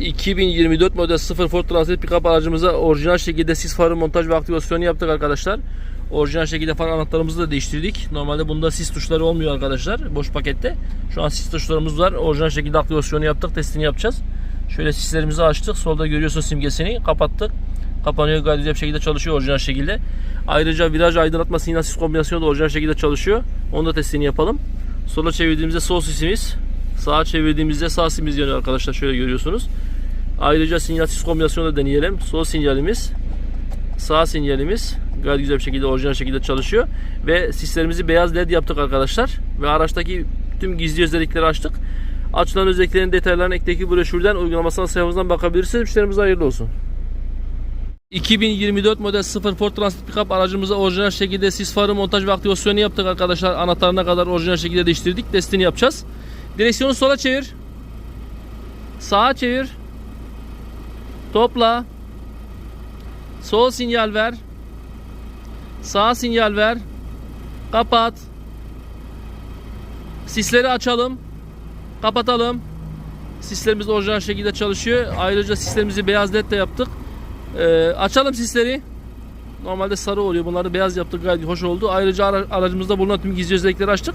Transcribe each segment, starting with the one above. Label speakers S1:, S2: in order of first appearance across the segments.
S1: 2024 model 0 Ford Transit Pickup aracımıza orijinal şekilde sis farı montaj ve aktivasyonu yaptık arkadaşlar. Orijinal şekilde far anahtarımızı da değiştirdik. Normalde bunda sis tuşları olmuyor arkadaşlar boş pakette. Şu an sis tuşlarımız var. Orijinal şekilde aktivasyonu yaptık. Testini yapacağız. Şöyle sislerimizi açtık. Solda görüyorsun simgesini. Kapattık. Kapanıyor gayet güzel şekilde çalışıyor orijinal şekilde. Ayrıca viraj aydınlatma sinyal sis kombinasyonu da orijinal şekilde çalışıyor. Onu da testini yapalım. Sola çevirdiğimizde sol sisimiz, sağa çevirdiğimizde sağ sisimiz yanıyor arkadaşlar. Şöyle görüyorsunuz. Ayrıca sinyal sis kombinasyonu da deneyelim. Sol sinyalimiz, sağ sinyalimiz gayet güzel bir şekilde orijinal şekilde çalışıyor. Ve sislerimizi beyaz led yaptık arkadaşlar. Ve araçtaki tüm gizli özellikleri açtık. Açılan özelliklerin detaylarını ekteki broşürden uygulamasına sayfamızdan bakabilirsiniz. Müşterimize hayırlı olsun. 2024 model 0 Ford Transit Pickup aracımıza orijinal şekilde sis farı montaj ve aktivasyonu yaptık arkadaşlar. Anahtarına kadar orijinal şekilde değiştirdik. Testini yapacağız. Direksiyonu sola çevir. Sağa çevir. Topla. Sol sinyal ver. Sağ sinyal ver. Kapat. Sisleri açalım. Kapatalım. Sislerimiz orijinal şekilde çalışıyor. Ayrıca sislerimizi beyaz led de yaptık. Ee, açalım sisleri. Normalde sarı oluyor. Bunları beyaz yaptık. Gayet hoş oldu. Ayrıca ara- aracımızda bulunan tüm gizli özellikleri açtık.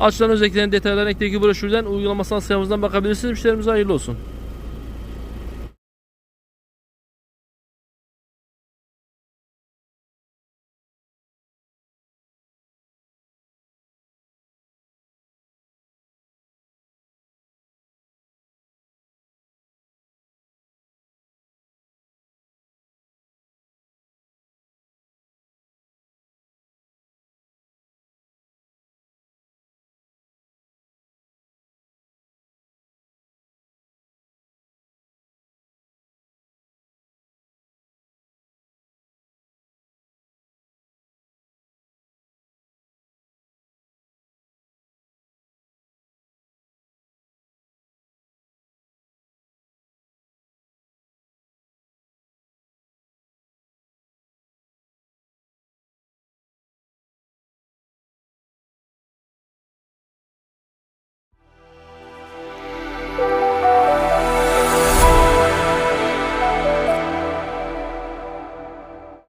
S1: Açılan özelliklerin detaylarını ekteki broşürden uygulamasına sayfamızdan bakabilirsiniz. Müşterimize hayırlı olsun.